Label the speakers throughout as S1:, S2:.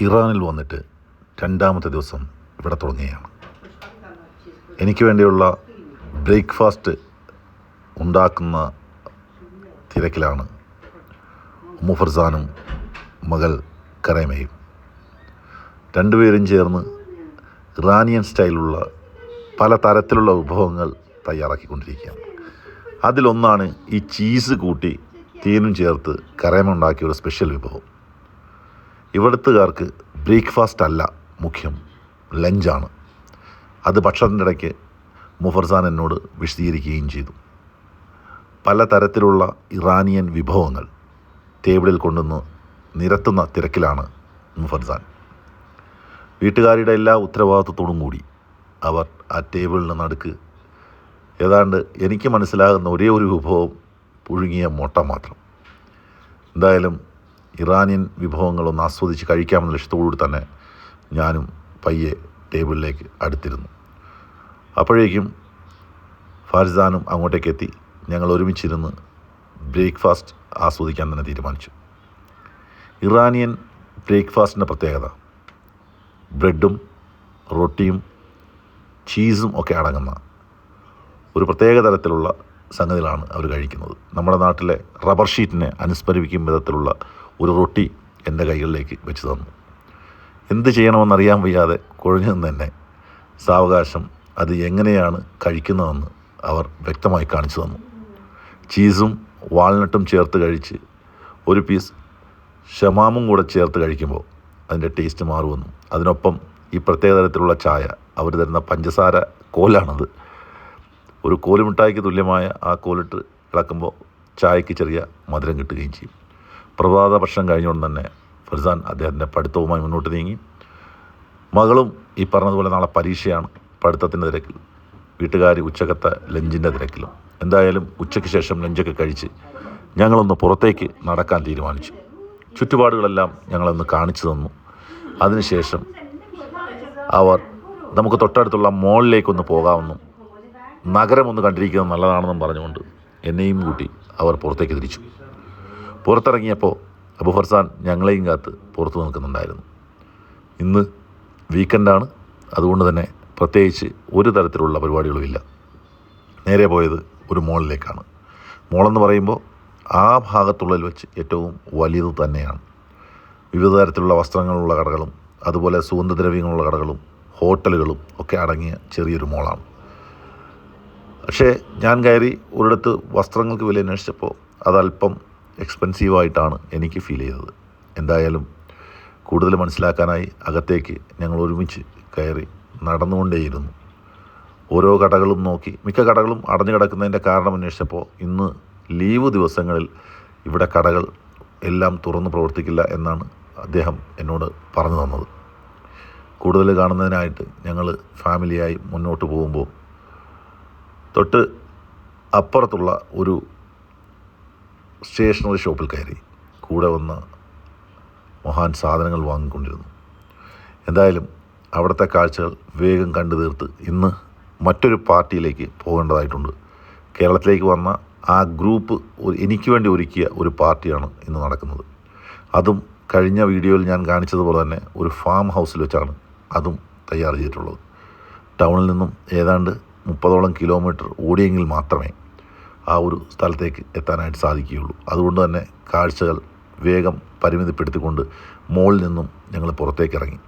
S1: ഇറാനിൽ വന്നിട്ട് രണ്ടാമത്തെ ദിവസം ഇവിടെ തുടങ്ങുകയാണ്. എനിക്ക് വേണ്ടിയുള്ള ബ്രേക്ക്ഫാസ്റ്റ് ഉണ്ടാക്കുന്ന തിരക്കിലാണ് മുഫർസാനും മകൾ കരേമയും. രണ്ടുപേരും ചേർന്ന് ഇറാനിയൻ സ്റ്റൈലുള്ള പല തരത്തിലുള്ള വിഭവങ്ങൾ തയ്യാറാക്കിക്കൊണ്ടിരിക്കുകയാണ്. അതിലൊന്നാണ് ഈ ചീസ് കൂട്ടി തേനും ചേർത്ത് കരേമ ഉണ്ടാക്കിയ ഒരു സ്പെഷ്യൽ വിഭവം. ഇവിടുത്തുകാർക്ക് ബ്രേക്ക്ഫാസ്റ്റ് അല്ല മുഖ്യം ലഞ്ചാണ്. അത് ഭക്ഷണത്തിന്റെ ഇടയ്ക്ക് മുഫർസാൻ എന്നോട് വിശദീകരിക്കുകയും ചെയ്തു. പല തരത്തിലുള്ള ഇറാനിയൻ വിഭവങ്ങൾ ടേബിളിൽ കൊണ്ടുവന്ന് നിരത്തുന്ന തിരക്കിലാണ് മുഫർസാൻ. വീട്ടുകാരുടെ എല്ലാ ഉത്തരവാദിത്വത്തോടും കൂടി അവർ ആ ടേബിളിന് നടുക്ക് ഏതാണ്ട് എനിക്ക് മനസ്സിലാകുന്ന ഒരേ ഒരു വിഭവം പുഴുങ്ങിയ മുട്ട മാത്രം. എന്തായാലും ഇറാനിയൻ വിഭവങ്ങളൊന്ന് ആസ്വദിച്ച് കഴിക്കാമെന്ന ലക്ഷ്യത്തോടുകൂടി തന്നെ ഞാനും പയ്യെ ടേബിളിലേക്ക് അടുത്തിരുന്നു. അപ്പോഴേക്കും ഫാരിസാനും അങ്ങോട്ടേക്ക് എത്തി. ഞങ്ങൾ ഒരുമിച്ചിരുന്ന് ബ്രേക്ക്ഫാസ്റ്റ് ആസ്വദിക്കാൻ തന്നെ തീരുമാനിച്ചു. ഇറാനിയൻ ബ്രേക്ക്ഫാസ്റ്റിന്റെ പ്രത്യേകത ബ്രെഡും റൊട്ടിയും ചീസും ഒക്കെ അടങ്ങുന്ന ഒരു പ്രത്യേക തരത്തിലുള്ള സംഗതികളാണ് അവർ കഴിക്കുന്നത്. നമ്മുടെ നാട്ടിലെ റബ്ബർ ഷീറ്റിനെ അനുസ്മരിപ്പിക്കും വിധത്തിലുള്ള ഒരു റൊട്ടി എന്റെ കൈകളിലേക്ക് വെച്ച് തന്നു. എന്ത് ചെയ്യണമെന്നറിയാൻ വയ്യാതെ കുഴഞ്ഞു നിന്ന് തന്നെ സാവകാശം അത് എങ്ങനെയാണ് കഴിക്കുന്നതെന്ന് അവർ വ്യക്തമായി കാണിച്ചു തന്നു. ചീസും വാൾനട്ടും ചേർത്ത് കഴിച്ച് ഒരു പീസ് ഷമാമും കൂടെ ചേർത്ത് കഴിക്കുമ്പോൾ അതിന്റെ ടേസ്റ്റ് മാറുമെന്നും അതിനൊപ്പം ഈ പ്രത്യേക തരത്തിലുള്ള ചായ അവർ തരുന്ന പഞ്ചസാര കോലാണത്. ഒരു കോലുമിഠായിക്ക് തുല്യമായ ആ കോലിട്ട് ഇളക്കുമ്പോൾ ചായയ്ക്ക് ചെറിയ മധുരം കിട്ടുകയും ചെയ്യും. പ്രഭാത ഭക്ഷണം കഴിഞ്ഞുകൊണ്ട് തന്നെ ഫർസാൻ അദ്ദേഹത്തിന്റെ പഠിത്തവുമായി മുന്നോട്ട് നീങ്ങി. മകളും ഈ പറഞ്ഞതുപോലെ നാളെ പരീക്ഷയാണ് പഠിത്തത്തിന്റെ തിരക്കിൽ. വീട്ടുകാർ ഉച്ചക്കത്തെ ലഞ്ചിന്റെ തിരക്കിലും. എന്തായാലും ഉച്ചയ്ക്ക് ശേഷം ലഞ്ചൊക്കെ കഴിച്ച് ഞങ്ങളൊന്ന് പുറത്തേക്ക് നടക്കാൻ തീരുമാനിച്ചു. ചുറ്റുപാടുകളെല്ലാം ഞങ്ങളൊന്ന് കാണിച്ചു തന്നു. അതിനുശേഷം അവർ നമുക്ക് തൊട്ടടുത്തുള്ള മോളിലേക്കൊന്ന് പോകാമെന്നും നഗരം ഒന്ന് കണ്ടിരിക്കുന്നത് നല്ലതാണെന്നും പറഞ്ഞുകൊണ്ട് എന്നെയും കൂട്ടി അവർ പുറത്തേക്ക് തിരിച്ചു. പുറത്തിറങ്ങിയപ്പോൾ അബു ഫർസാൻ ഞങ്ങളെയും കാത്ത് പുറത്തു നിൽക്കുന്നുണ്ടായിരുന്നു. ഇന്ന് വീക്കെൻഡാണ്. അതുകൊണ്ട് തന്നെ പ്രത്യേകിച്ച് ഒരു തരത്തിലുള്ള പരിപാടികളുമില്ല. നേരെ പോയത് ഒരു മോളിലേക്കാണ്. മോളെന്ന് പറയുമ്പോൾ ആ ഭാഗത്തുള്ളതിൽ വെച്ച് ഏറ്റവും വലിയത് തന്നെയാണ്. വിവിധ തരത്തിലുള്ള വസ്ത്രങ്ങളുള്ള കടകളും അതുപോലെ സുഗന്ധദ്രവ്യങ്ങളുള്ള കടകളും ഹോട്ടലുകളും ഒക്കെ അടങ്ങിയ ചെറിയൊരു മോളാണ്. പക്ഷേ ഞാൻ കയറി ഒരിടത്ത് വസ്ത്രങ്ങൾക്ക് വില അന്വേഷിച്ചപ്പോൾ അതല്പം എക്സ്പെൻസീവായിട്ടാണ് എനിക്ക് ഫീൽ ചെയ്തത്. എന്തായാലും കൂടുതൽ മനസ്സിലാക്കാനായി അകത്തേക്ക് ഞങ്ങൾ ഒരുമിച്ച് കയറി നടന്നുകൊണ്ടേയിരുന്നു. ഓരോ കടകളും നോക്കി മിക്ക കടകളും അടഞ്ഞു കിടക്കുന്നതിന്റെ കാരണം അന്വേഷിച്ചപ്പോൾ ഇന്ന് ലീവ് ദിവസങ്ങളിൽ ഇവിടെ കടകൾ എല്ലാം തുറന്ന് പ്രവർത്തിക്കില്ല എന്നാണ് അദ്ദേഹം എന്നോട് പറഞ്ഞു തന്നത്. കൂടുതൽ കാണുന്നതിനായിട്ട് ഞങ്ങൾ ഫാമിലിയായി മുന്നോട്ട് പോകുമ്പോൾ തൊട്ട് അപ്പുറത്തുള്ള ഒരു സ്റ്റേഷനറി ഷോപ്പിൽ കയറി. കൂടെ വന്ന് മഹാൻ സാധനങ്ങൾ വാങ്ങിക്കൊണ്ടിരുന്നു. എന്തായാലും അവിടുത്തെ കാഴ്ചകൾ വേഗം കണ്ടു തീർത്ത് ഇന്ന് മറ്റൊരു പാർട്ടിയിലേക്ക് പോകേണ്ടതായിട്ടുണ്ട്. കേരളത്തിലേക്ക് വന്ന ആ ഗ്രൂപ്പ് എനിക്ക് വേണ്ടി ഒരുക്കിയ ഒരു പാർട്ടിയാണ് ഇന്ന് നടക്കുന്നത്. അതും കഴിഞ്ഞ വീഡിയോയിൽ ഞാൻ കാണിച്ചതുപോലെ തന്നെ ഒരു ഫാം ഹൗസിൽ വെച്ചാണ് അതും തയ്യാർ ചെയ്തിട്ടുള്ളത്. ടൗണിൽ നിന്നും ഏതാണ്ട് മുപ്പതോളം കിലോമീറ്റർ ഓടിയെങ്കിൽ മാത്രമേ ആ ഒരു സ്ഥലത്തേക്ക് എത്താനായിട്ട് സാധിക്കുകയുള്ളൂ. അതുകൊണ്ട് തന്നെ കാഴ്ചകൾ വേഗം പരിമിതിപ്പെടുത്തിക്കൊണ്ട് മോളിൽ നിന്നും ഞങ്ങൾ പുറത്തേക്ക് ഇറങ്ങി.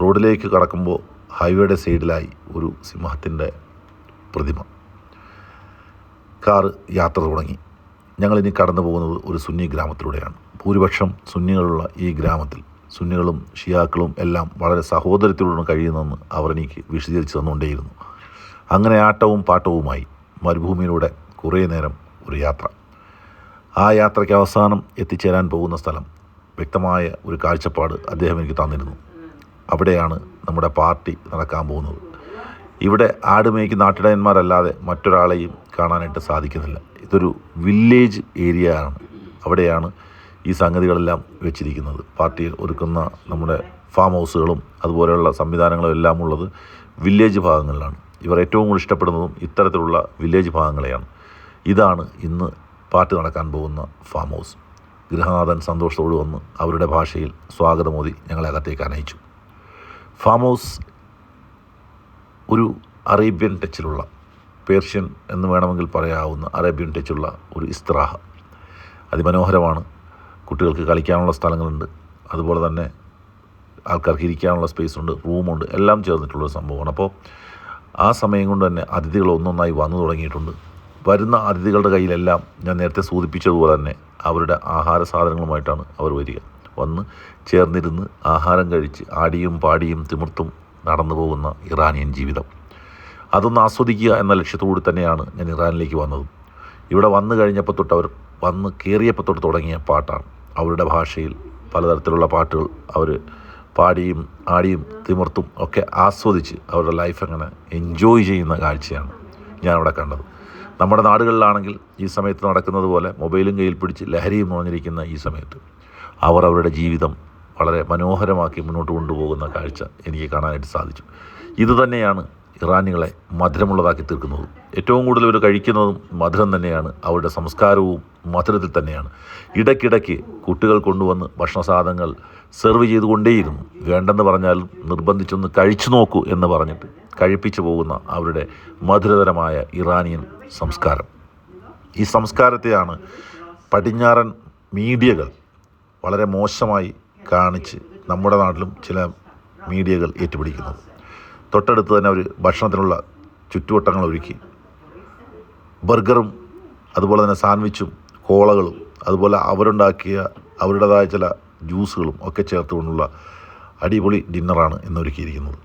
S1: റോഡിലേക്ക് കടക്കുമ്പോൾ ഹൈവേയുടെ സൈഡിലായി ഒരു സിംഹത്തിന്റെ പ്രതിമ. കാറ് യാത്ര തുടങ്ങി. ഞങ്ങളിനി കടന്നു പോകുന്നത് ഒരു സുന്നി ഗ്രാമത്തിലൂടെയാണ്. ഭൂരിപക്ഷം സുന്നികളുള്ള ഈ ഗ്രാമത്തിൽ സുന്നികളും ഷിയാക്കളും എല്ലാം വളരെ സഹോദരത്തിലൂടെ കഴിയുന്നതെന്ന് അവർ എനിക്ക് വിശദീകരിച്ച് തന്നുകൊണ്ടേയിരുന്നു. അങ്ങനെ ആട്ടവും പാട്ടവുമായി മരുഭൂമിയിലൂടെ കുറേ നേരം ഒരു യാത്ര. ആ യാത്രയ്ക്ക് അവസാനം എത്തിച്ചേരാൻ പോകുന്ന സ്ഥലം വ്യക്തമായ ഒരു കാഴ്ചപ്പാട് അദ്ദേഹം എനിക്ക് തന്നിരുന്നു. അവിടെയാണ് നമ്മുടെ പാർട്ടി നടക്കാൻ പോകുന്നത്. ഇവിടെ ആട് മേയ്ക്കുന്ന നാട്ടിടയന്മാരല്ലാതെ മറ്റൊരാളെയും കാണാനായിട്ട് സാധിക്കുന്നില്ല. ഇതൊരു വില്ലേജ് ഏരിയ ആണ് അവിടെയാണ് ഈ സംഗതികളെല്ലാം വെച്ചിരിക്കുന്നത്. പാർട്ടിയിൽ ഒരുക്കുന്ന നമ്മുടെ ഫാം ഹൗസുകളും അതുപോലെയുള്ള സംവിധാനങ്ങളും എല്ലാം ഉള്ളത് വില്ലേജ് ഭാഗങ്ങളിലാണ്. ഇവർ ഏറ്റവും കൂടുതൽ ഇഷ്ടപ്പെടുന്നതും ഇത്തരത്തിലുള്ള വില്ലേജ് ഭാഗങ്ങളെയാണ്. ഇതാണ് ഇന്ന് പാർട്ടി നടക്കാൻ പോകുന്ന ഫാം ഹൗസ് ഗൃഹനാഥൻ സന്തോഷത്തോട് വന്ന് അവരുടെ ഭാഷയിൽ സ്വാഗതമോദി ഞങ്ങളെ അകത്തേക്ക് അനയിച്ചു. ഫാം ഹൗസ് ഒരു അറേബ്യൻ ടച്ചിലുള്ള പേർഷ്യൻ എന്ന് വേണമെങ്കിൽ പറയാവുന്ന അറേബ്യൻ ടച്ചുള്ള ഒരു ഇസ്ത്രാഹ അതിമനോഹരമാണ്. കുട്ടികൾക്ക് കളിക്കാനുള്ള സ്ഥലങ്ങളുണ്ട്. അതുപോലെ തന്നെ ആൾക്കാർക്ക് ഇരിക്കാനുള്ള സ്പേസ് ഉണ്ട് റൂമുണ്ട് എല്ലാം ചേർന്നിട്ടുള്ളൊരു സംഭവമാണ്. അപ്പോൾ ആ സമയം കൊണ്ട് തന്നെ അതിഥികൾ ഒന്നൊന്നായി വന്നു തുടങ്ങിയിട്ടുണ്ട്. വരുന്ന അതിഥികളുടെ കയ്യിലെല്ലാം ഞാൻ നേരത്തെ സൂചിപ്പിച്ചതുപോലെ തന്നെ അവരുടെ ആഹാര സാധനങ്ങളുമായിട്ടാണ് അവർ വരിക. വന്ന് ചേർന്നിരുന്ന് ആഹാരം കഴിച്ച് ആടിയും പാടിയും തിമിർത്തും നടന്നു പോകുന്ന ഇറാനിയൻ ജീവിതം. അതൊന്ന് ആസ്വദിക്കുക എന്ന ലക്ഷ്യത്തോടെ തന്നെയാണ് ഞാൻ ഇറാനിലേക്ക് വന്നത്. ഇവിടെ വന്നു കഴിഞ്ഞപ്പോൾ തൊട്ട് അവർ വന്ന് കയറിയപ്പോൾ തൊട്ട് തുടങ്ങിയ പാട്ടാണ്. അവരുടെ ഭാഷയിൽ പലതരത്തിലുള്ള പാട്ടുകൾ അവർ പാടിയും ആടിയും തിമിർത്തും ഒക്കെ ആസ്വദിച്ച് അവരുടെ ലൈഫ് അങ്ങനെ എൻജോയ് ചെയ്യുന്ന കാഴ്ചയാണ് ഞാനവിടെ കണ്ടത്. നമ്മുടെ നാടുകളിലാണെങ്കിൽ ഈ സമയത്ത് നടക്കുന്നത് പോലെ മൊബൈലും കയ്യിൽ പിടിച്ച് ലഹരിയും നിറഞ്ഞിരിക്കുന്ന ഈ സമയത്ത് അവർ അവരുടെ ജീവിതം വളരെ മനോഹരമാക്കി മുന്നോട്ട് കൊണ്ടുപോകുന്ന കാഴ്ച എനിക്ക് കാണാനായിട്ട് സാധിച്ചു. ഇത് തന്നെയാണ് ഇറാനികളെ മധുരമുള്ളതാക്കി തീർക്കുന്നത്. ഏറ്റവും കൂടുതൽ ഇവർ കഴിക്കുന്നതും മധുരം തന്നെയാണ്. അവരുടെ സംസ്കാരവും മധുരത്തിൽ തന്നെയാണ്. ഇടയ്ക്കിടയ്ക്ക് കുട്ടികൾ കൊണ്ടുവന്ന് ഭക്ഷണ സാധനങ്ങൾ സെർവ് ചെയ്തുകൊണ്ടേയിരുന്നു. വേണ്ടെന്ന് പറഞ്ഞാൽ നിർബന്ധിച്ചൊന്ന് കഴിച്ചു നോക്കൂ എന്ന് പറഞ്ഞിട്ട് കഴിപ്പിച്ചു പോകുന്ന അവരുടെ മധുരതരമായ ഇറാനിയൻ സംസ്കാരം. ഈ സംസ്കാരത്തെയാണ് പടിഞ്ഞാറൻ മീഡിയകൾ വളരെ മോശമായി കാണിച്ച് നമ്മുടെ നാട്ടിലും ചില മീഡിയകൾ ഏറ്റുപിടിക്കുന്നത്. തൊട്ടടുത്ത് തന്നെ അവർ ഭക്ഷണത്തിനുള്ള ചുറ്റുവട്ടങ്ങൾ ഒരുക്കി. ബർഗറും അതുപോലെ തന്നെ സാൻഡ്വിച്ചും കോളകളും അതുപോലെ അവരുണ്ടാക്കിയ അവരുടേതായ ചില ജ്യൂസുകളും ഒക്കെ ചേർത്തുകൊണ്ടുള്ള അടിപൊളി ഡിന്നറാണ് ഇന്നൊരുക്കിയിരിക്കുന്നത്.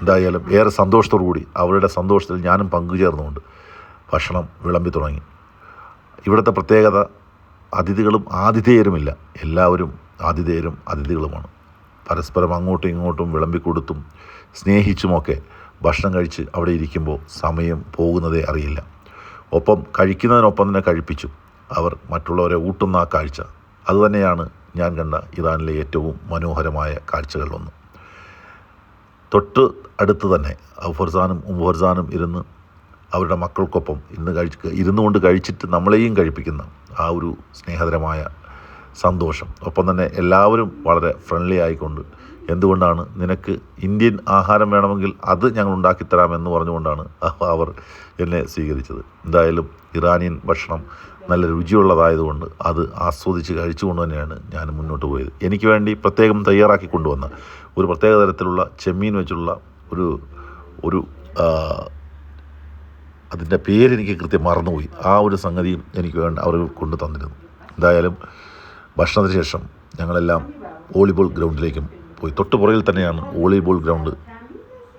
S1: എന്തായാലും ഏറെ സന്തോഷത്തോടു കൂടി അവരുടെ സന്തോഷത്തിൽ ഞാനും പങ്കുചേർന്നുകൊണ്ട് ഭക്ഷണം വിളമ്പി തുടങ്ങി. ഇവിടുത്തെ പ്രത്യേകത അതിഥികളും ആതിഥേയരുമില്ല. എല്ലാവരും ആതിഥേയരും അതിഥികളുമാണ്. പരസ്പരം അങ്ങോട്ടും ഇങ്ങോട്ടും വിളമ്പിക്കൊടുത്തും സ്നേഹിച്ചുമൊക്കെ ഭക്ഷണം കഴിച്ച് അവിടെ ഇരിക്കുമ്പോൾ സമയം പോകുന്നതേ അറിയില്ല. ഒപ്പം കഴിക്കുന്നതിനൊപ്പം തന്നെ കഴിപ്പിച്ചു. അവർ മറ്റുള്ളവരെ ഊട്ടുന്ന ആ കാഴ്ച. അതുതന്നെയാണ് ഞാൻ കണ്ട ഇറാനിലെ ഏറ്റവും മനോഹരമായ കാഴ്ചകളിലൊന്ന്. തൊട്ട് അടുത്ത് തന്നെ അഫർസാനും ഉംഫർസാനും ഇരുന്ന് അവരുടെ മക്കൾക്കൊപ്പം ഇന്ന് കഴിച്ച് ഇരുന്നു കൊണ്ട് കഴിച്ചിട്ട് നമ്മളെയും കഴിപ്പിക്കുന്ന ആ ഒരു സ്നേഹതരമായ സന്തോഷം. ഒപ്പം തന്നെ എല്ലാവരും വളരെ ഫ്രണ്ട്ലി ആയിക്കൊണ്ട് എന്തുകൊണ്ടാണ് നിനക്ക് ഇന്ത്യൻ ആഹാരം വേണമെങ്കിൽ അത് ഞങ്ങൾ ഉണ്ടാക്കിത്തരാമെന്ന് പറഞ്ഞുകൊണ്ടാണ് അവർ എന്നെ സ്വീകരിച്ചത്. എന്തായാലും ഇറാനിയൻ ഭക്ഷണം നല്ല രുചിയുള്ളതായതുകൊണ്ട് അത് ആസ്വദിച്ച് കഴിച്ചുകൊണ്ട് തന്നെയാണ് ഞാൻ മുന്നോട്ട് പോയത്. എനിക്ക് വേണ്ടി പ്രത്യേകം തയ്യാറാക്കി കൊണ്ടുവന്ന ഒരു പ്രത്യേക തരത്തിലുള്ള ചെമ്മീൻ വെച്ചുള്ള ഒരു ഒരു അതിന്റെ പേരെനിക്ക് കൃത്യം മറന്നുപോയി. ആ ഒരു സംഗതിയും എനിക്ക് വേണ്ട അവർ കൊണ്ടു തന്നിരുന്നു. എന്തായാലും ഭക്ഷണത്തിന് ശേഷം ഞങ്ങളെല്ലാം വോളിബോൾ ഗ്രൗണ്ടിലേക്കും പോയി. തൊട്ട് പുറകിൽ തന്നെയാണ് വോളിബോൾ ഗ്രൗണ്ട്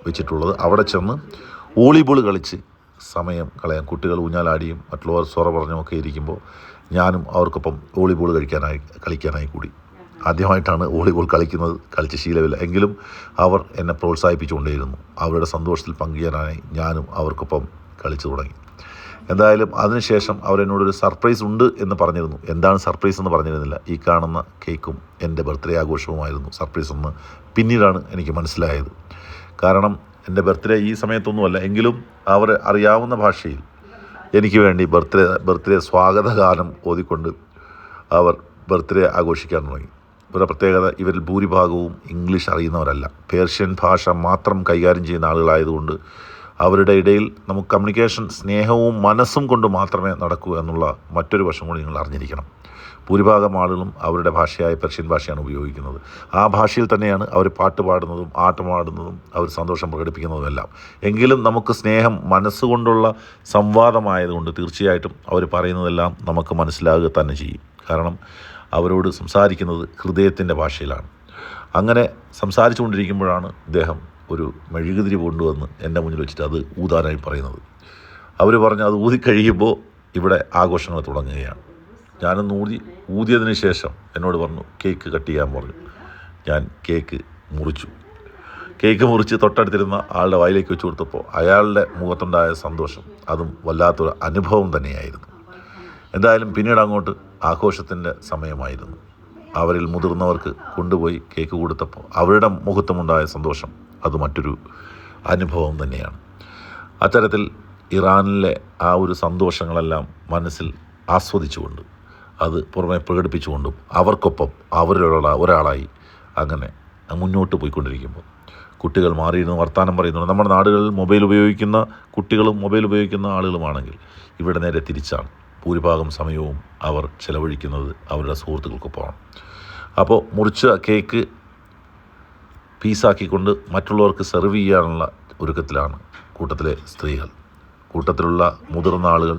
S1: വെച്ചിട്ടുള്ളത്. അവിടെ ചെന്ന് വോളിബോൾ കളിച്ച് സമയം കളയാൻ കുട്ടികൾ ഊഞ്ഞാലാടിയും മറ്റുള്ളവർ സ്വറ പറഞ്ഞുമൊക്കെ ഇരിക്കുമ്പോൾ ഞാനും അവർക്കൊപ്പം വോളിബോൾ കഴിക്കാനായി കളിക്കാനായി കൂടി. ആദ്യമായിട്ടാണ് വോളിബോൾ കളിക്കുന്നത് കളിച്ച് ശീലമില്ല. എങ്കിലും അവർ എന്നെ പ്രോത്സാഹിപ്പിച്ചുകൊണ്ടേയിരുന്നു. അവരുടെ സന്തോഷത്തിൽ പങ്കുചേരാനായി ഞാനും അവർക്കൊപ്പം കളിച്ചു തുടങ്ങി. എന്തായാലും അതിനുശേഷം അവരെന്നോടൊരു സർപ്രൈസ് ഉണ്ട് എന്ന് പറഞ്ഞിരുന്നു. എന്താണ് സർപ്രൈസ് എന്ന് പറഞ്ഞിരുന്നില്ല. ഈ കാണുന്ന കേക്കും എന്റെ ബർത്ത്ഡേ ആഘോഷവുമായിരുന്നു സർപ്രൈസ് എന്ന് പിന്നീടാണ് എനിക്ക് മനസ്സിലായത്. കാരണം എന്റെ ബർത്ത്ഡേ ഈ സമയത്തൊന്നുമല്ല എങ്കിലും അവർ അറിയാവുന്ന ഭാഷയിൽ എനിക്ക് വേണ്ടി ബർത്ത്ഡേ ബർത്ത്ഡേ സ്വാഗതഗാനം ഓതിക്കൊണ്ട് അവർ ബർത്ത്ഡേ ആഘോഷിക്കാൻ തുടങ്ങി. ഇവരുടെ പ്രത്യേകത ഇവരിൽ ഭൂരിഭാഗവും ഇംഗ്ലീഷ് അറിയുന്നവരല്ല. പേർഷ്യൻ ഭാഷ മാത്രം കൈകാര്യം ചെയ്യുന്ന ആളുകളായതുകൊണ്ട് അവരുടെ ഇടയിൽ നമുക്ക് കമ്മ്യൂണിക്കേഷൻ സ്നേഹവും മനസ്സും കൊണ്ട് മാത്രമേ നടക്കൂ എന്നുള്ള മറ്റൊരു വശം കൂടി നിങ്ങൾ അറിഞ്ഞിരിക്കണം. ഭൂരിഭാഗം ആളുകളും അവരുടെ ഭാഷയായ പെർഷ്യൻ ഭാഷയാണ് ഉപയോഗിക്കുന്നത്. ആ ഭാഷയിൽ തന്നെയാണ് അവർ പാട്ട് പാടുന്നതും ആട്ടമാടുന്നതും അവർ സന്തോഷം പ്രകടിപ്പിക്കുന്നതും എല്ലാം എങ്കിലും നമുക്ക് സ്നേഹം മനസ്സുകൊണ്ടുള്ള സംവാദമായതുകൊണ്ട് തീർച്ചയായിട്ടും അവർ പറയുന്നതെല്ലാം നമുക്ക് മനസ്സിലാകുക തന്നെ ചെയ്യും. കാരണം അവരോട് സംസാരിക്കുന്നത് ഹൃദയത്തിന്റെ ഭാഷയിലാണ്. അങ്ങനെ സംസാരിച്ചുകൊണ്ടിരിക്കുമ്പോഴാണ് ഇദ്ദേഹം ഒരു മെഴുകുതിരി കൊണ്ടുവന്ന് എന്റെ മുന്നിൽ വെച്ചിട്ട് അത് ഊതാനായി പറയുന്നത്. അവർ പറഞ്ഞു അത് ഊതിക്കഴിയുമ്പോൾ ഇവിടെ ആഘോഷങ്ങൾ തുടങ്ങുകയാണ്. ഞാനൊന്ന് ഊതി ഊതിയതിന് ശേഷം എന്നോട് പറഞ്ഞു കേക്ക് കട്ട് ചെയ്യാൻ പറഞ്ഞു. ഞാൻ കേക്ക് മുറിച്ചു. കേക്ക് മുറിച്ച് തൊട്ടടുത്തിരുന്ന ആളുടെ വായിലേക്ക് വെച്ച് കൊടുത്തപ്പോൾ അയാളുടെ മുഖത്തുണ്ടായ സന്തോഷം അതും വല്ലാത്തൊരു അനുഭവം തന്നെയായിരുന്നു. എന്തായാലും പിന്നീട് അങ്ങോട്ട് ആഘോഷത്തിന്റെ സമയമായിരുന്നു. അവരിൽ മുതിർന്നവർക്ക് കൊണ്ടുപോയി കേക്ക് കൊടുത്തപ്പോൾ അവരുടെ മുഖത്തുമുണ്ടായ സന്തോഷം അത് മറ്റൊരു അനുഭവം തന്നെയാണ്. അത്തരത്തിൽ ഇറാനിലെ ആ ഒരു സന്തോഷങ്ങളെല്ലാം മനസ്സിൽ ആസ്വദിച്ചുകൊണ്ട് അത് പുറമെ പ്രകടിപ്പിച്ചുകൊണ്ടും അവർക്കൊപ്പം അവരിലൊരാ ഒരാളായി അങ്ങനെ മുന്നോട്ട് പോയിക്കൊണ്ടിരിക്കുമ്പോൾ. കുട്ടികൾ മാറിയിരുന്നു വർത്തമാനം പറയുന്നുണ്ട്. നമ്മുടെ നാടുകളിൽ മൊബൈൽ ഉപയോഗിക്കുന്ന കുട്ടികളും മൊബൈൽ ഉപയോഗിക്കുന്ന ആളുകളുമാണെങ്കിൽ ഇവിടെ നേരെ തിരിച്ചാണ്. ഭൂരിഭാഗം സമയവും അവർ ചെലവഴിക്കുന്നത് അവരുടെ സുഹൃത്തുക്കൾക്കൊപ്പമാണ്. അപ്പോൾ മുറിച്ച കേക്ക് പീസാക്കിക്കൊണ്ട് മറ്റുള്ളവർക്ക് സെർവ് ചെയ്യാനുള്ള ഒരുക്കത്തിലാണ് കൂട്ടത്തിലെ സ്ത്രീകൾ. കൂട്ടത്തിലുള്ള മുതിർന്ന ആളുകൾ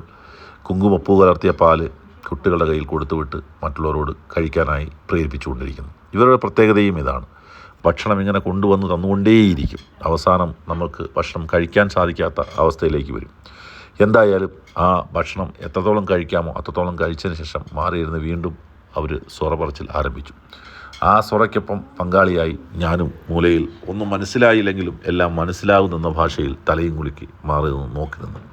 S1: കുങ്കുമപ്പൂ കലർത്തിയ പാൽ കുട്ടികളുടെ കയ്യിൽ കൊടുത്തുവിട്ട് മറ്റുള്ളവരോട് കഴിക്കാനായി പ്രേരിപ്പിച്ചുകൊണ്ടിരിക്കുന്നു. ഇവരുടെ പ്രത്യേകതയും ഇതാണ്. ഭക്ഷണം ഇങ്ങനെ കൊണ്ടുവന്ന് തന്നുകൊണ്ടേയിരിക്കും. അവസാനം നമുക്ക് ഭക്ഷണം കഴിക്കാൻ സാധിക്കാത്ത അവസ്ഥയിലേക്ക് വരും. എന്തായാലും ആ ഭക്ഷണം എത്രത്തോളം കഴിക്കാമോ അത്രത്തോളം കഴിച്ചതിന് ശേഷം മാറിയിരുന്ന് വീണ്ടും അവർ സ്വറപറച്ചിൽ ആരംഭിച്ചു. ആ സ്വറയ്ക്കൊപ്പം പങ്കാളിയായി ഞാനും മൂലയിൽ ഒന്നും മനസ്സിലായില്ലെങ്കിലും എല്ലാം മനസ്സിലാകുന്നെന്ന ഭാഷയിൽ തലയും കുലുക്കി മാറി നിന്ന് നോക്കി നിന്നു.